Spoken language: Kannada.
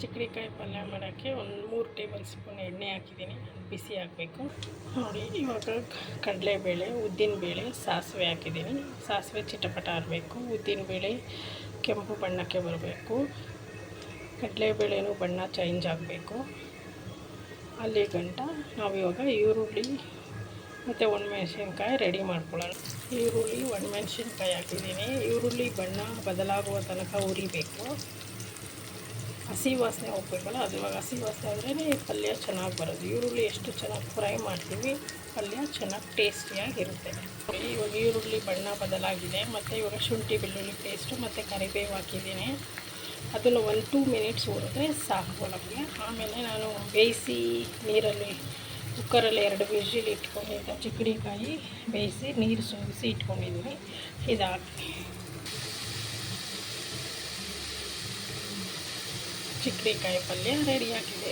ಚಿಕ್ಕಡಿಕಾಯಿ ಪಲ್ಯ ಮಾಡೋಕ್ಕೆ ಒಂದು ಮೂರು ಟೇಬಲ್ ಸ್ಪೂನ್ ಎಣ್ಣೆ ಹಾಕಿದ್ದೀನಿ, ಬಿಸಿ ಹಾಕಬೇಕು ನೋಡಿ, ಇವಾಗ ಕಡಲೆಬೇಳೆ, ಉದ್ದಿನಬೇಳೆ, ಸಾಸಿವೆ ಹಾಕಿದ್ದೀನಿ. ಸಾಸಿವೆ ಚಿಟಪಟ ಆರಬೇಕು ಉದ್ದಿನಬೇಳೆ ಕೆಂಪು ಬಣ್ಣಕ್ಕೆ ಬರಬೇಕು. ಕಡಲೆಬೇಳೆನೂ ಬಣ್ಣ ಚೇಂಜ್ ಆಗಬೇಕು. ಅಲ್ಲಿ ಗಂಟ ನಾವು ಇವಾಗ ಈರುಳ್ಳಿ ಮತ್ತು ಒಣಮೆಣ್ಸಿನ್ಕಾಯಿ ರೆಡಿ ಮಾಡ್ಕೊಳ್ಳೋಣ. ಈರುಳ್ಳಿ, ಒಣಮೆಣ್ಸಿನ್ಕಾಯಿ ಹಾಕಿದ್ದೀನಿ. ಈರುಳ್ಳಿ ಬಣ್ಣ ಬದಲಾಗುವ ತನಕ ಉರಿಬೇಕು ಹಸಿ ವಾಸನೆ ಹೋಗ್ಬೇಕಲ್ಲ ಅದು ಇವಾಗ ಹಸಿ ವಾಸನೆ ಆದ್ರೇ ಪಲ್ಯ ಚೆನ್ನಾಗಿ ಬರೋದು. ಈರುಳ್ಳಿ ಎಷ್ಟು ಚೆನ್ನಾಗಿ ಫ್ರೈ ಮಾಡ್ತೀವಿ, ಪಲ್ಯ ಚೆನ್ನಾಗಿ ಟೇಸ್ಟಿಯಾಗಿರುತ್ತೆ ಇವಾಗ ಈರುಳ್ಳಿ ಬಣ್ಣ ಬದಲಾಗಿದೆ, ಮತ್ತು ಇವಾಗ ಶುಂಠಿ, ಬೆಳ್ಳುಳ್ಳಿ ಪೇಸ್ಟು ಮತ್ತು ಕರಿಬೇವು ಹಾಕಿದ್ದೀನಿ. ಅದನ್ನು ಒಂದು ಟೂ ಮಿನಿಟ್ಸ್ ಹುರಿದ್ರೆ ಸಾಕು ನಮಗೆ. ಆಮೇಲೆ ನಾನು ಬೇಯಿಸಿ ನೀರಲ್ಲಿ ಕುಕ್ಕರಲ್ಲಿ ಎರಡು ವಿಜಿಲ್ ಇಟ್ಕೊಂಡಿದ್ದ ಚಿಕ್ಕಡಿಕಾಯಿ ಬೇಯಿಸಿ ನೀರು ಸೋಸಿ ಇಟ್ಕೊಂಡಿದ್ದೀನಿ. ಇದಾಕಿ ಚಿಕ್ಕಡಿಕಾಯಿ ಪಲ್ಯ ರೆಡಿಯಾಗಿದೆ